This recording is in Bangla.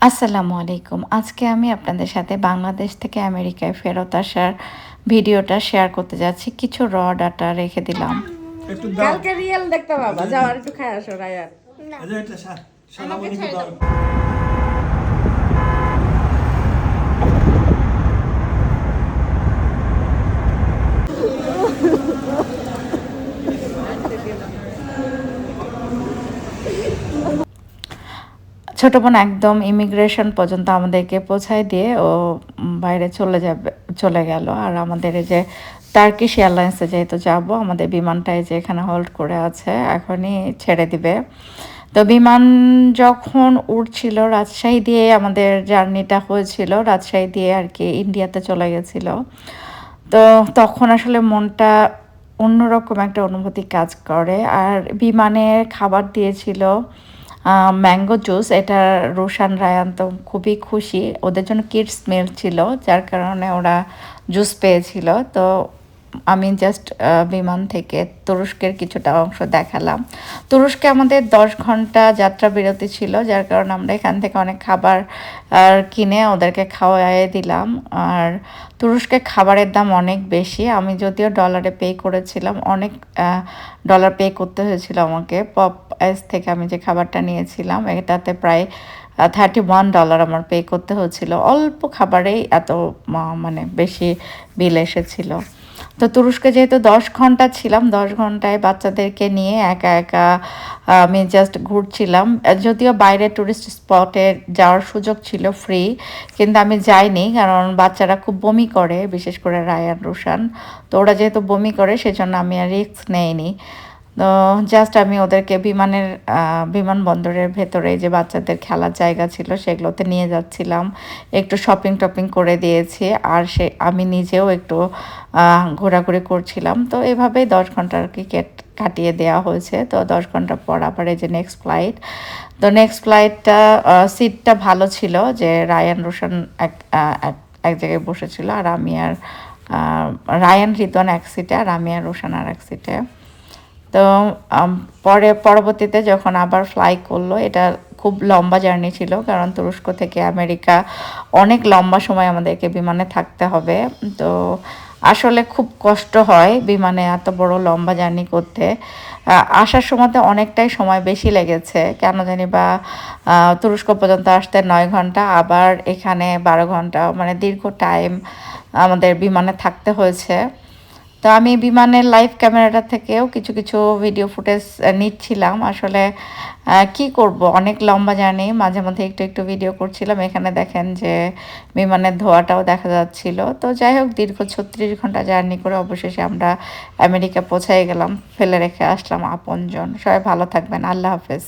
আসসালামু আলাইকুম। আজকে আমি আপনাদের সাথে বাংলাদেশ থেকে আমেরিকায় ফেরত আসার ভিডিওটা শেয়ার করতে যাচ্ছি। কিছু র ডাটা রেখে দিলাম। একটু দাও। কালকে রিয়েল দেখতে পাবা। যাওয়ার একটু খায় আসো রায়ার। এই যে এটা সা- সালামানিকে দাও ছোট বোন একদম ইমিগ্রেশন পর্যন্ত আমাদেরকে পৌঁছায় দিয়ে ও বাইরে চলে যাবে, চলে গেল। আর আমাদের এই যে টার্কিশ এয়ারলাইন্সে যেহেতু যাব, আমাদের বিমানটাই যে এখানে হোল্ড করে আছে, এখনই ছেড়ে দিবে। তো বিমান যখন উঠছিল রাজশাহী দিয়ে আমাদের জার্নিটা হয়েছিল, রাজশাহী দিয়ে আর কি ইন্ডিয়াতে চলে গেছিল। তো তখন আসলে মনটা অন্যরকম একটা অনুভূতি কাজ করে। আর বিমানে খাবার দিয়েছিল ম্যাঙ্গো জুস এটা রোশান রায়ান তো খুবই খুশি। ওদের জন্য কিডস মিল ছিল, যার কারণে ওরা জুস পেয়েছিল। তো আমি জাস্ট বিমান থেকে তুরস্কের কিছুটা অংশ দেখালাম। তুরস্কে আমাদের দশ ঘণ্টা যাত্রা বিরতি ছিল, যার কারণে আমরা এখান থেকে অনেক খাবার, আর কিনে ওদেরকে খাওয়াই দিলাম। আর তুরস্কে খাবারের দাম অনেক বেশি। আমি যদিও ডলারে পে করেছিলাম, অনেক ডলার পে করতে হয়েছিল আমাকে। পপ আইস থেকে আমি যে খাবারটা নিয়েছিলাম, এটাতে প্রায় থার্টি ওয়ান ডলার আমার পে করতে হয়েছিল। অল্প খাবারেই এত মানে বেশি বিল এসেছিল। তো তুরস্কে যেহেতু দশ ঘণ্টা ছিলাম, দশ ঘন্টায় বাচ্চাদেরকে নিয়ে একা একা, আমি জাস্ট ঘুরছিলাম। যদিও বাইরে টুরিস্ট স্পটে যাওয়ার সুযোগ ছিল ফ্রি কিন্তু আমি যাইনি কারণ বাচ্চারা খুব বমি করে, বিশেষ করে রায়ান, রুশান। তো ওরা যেহেতু বমি করে, সেজন্য আমি আর রিস্ক নেইনি। তো জাস্ট আমি ওদেরকে বিমানের বিমানবন্দরের ভেতরে যে বাচ্চাদের খেলার জায়গা ছিল সেগুলোতে নিয়ে যাচ্ছিলাম। একটু শপিং টপিং করে দিয়েছি আর সে, আমি নিজেও একটু ঘোরাঘুরি করছিলাম। তো এভাবেই দশ ঘণ্টার আর কি কাটিয়ে দেওয়া হয়েছে। তো দশ ঘণ্টা পর আবার এই যে নেক্সট ফ্লাইট তো নেক্সট ফ্লাইটটা সিটটা ভালো ছিল যে রায়ান রোশন এক এক জায়গায় বসেছিল আর আমি আর রায়ান রিদন এক সিটে আর আমি আর রোশন আর এক সিটে তো পরে, পরবর্তীতে যখন আবার ফ্লাই করল, এটা খুব লম্বা জার্নি ছিল, কারণ তুরস্ক থেকে আমেরিকা অনেক লম্বা সময় আমাদেরকে বিমানে থাকতে হবে। তো, আসলে খুব কষ্ট হয় বিমানে এত বড় লম্বা জার্নি করতে। আসার সময়তে অনেকটাই সময় বেশি লেগেছে, কেন জানি বা তুরস্ক পর্যন্ত আসতে নয় ঘণ্টা, আবার এখানে বারো ঘণ্টা মানে দীর্ঘ টাইম আমাদের বিমানে থাকতে হয়েছে। তো আমি বিমানের লাইভ ক্যামেরাটা থেকেও কিছু কিছু ভিডিও ফুটেজ নিচ্ছিলাম। আসলে কি করব? অনেক লম্বা জার্নি মাঝে মধ্যে একটু একটু ভিডিও করছিলাম। এখানে দেখেন যে, বিমানের ধোয়াটাও দেখা যাচ্ছিল। তো যাই হোক, দীর্ঘ ছত্রিশ ঘণ্টা জার্নি করে অবশেষে আমরা আমেরিকা পৌঁছাই গেলাম। ফেলে রেখে আসলাম আপনজন। সবাই ভালো থাকবেন। আল্লাহ হাফেজ।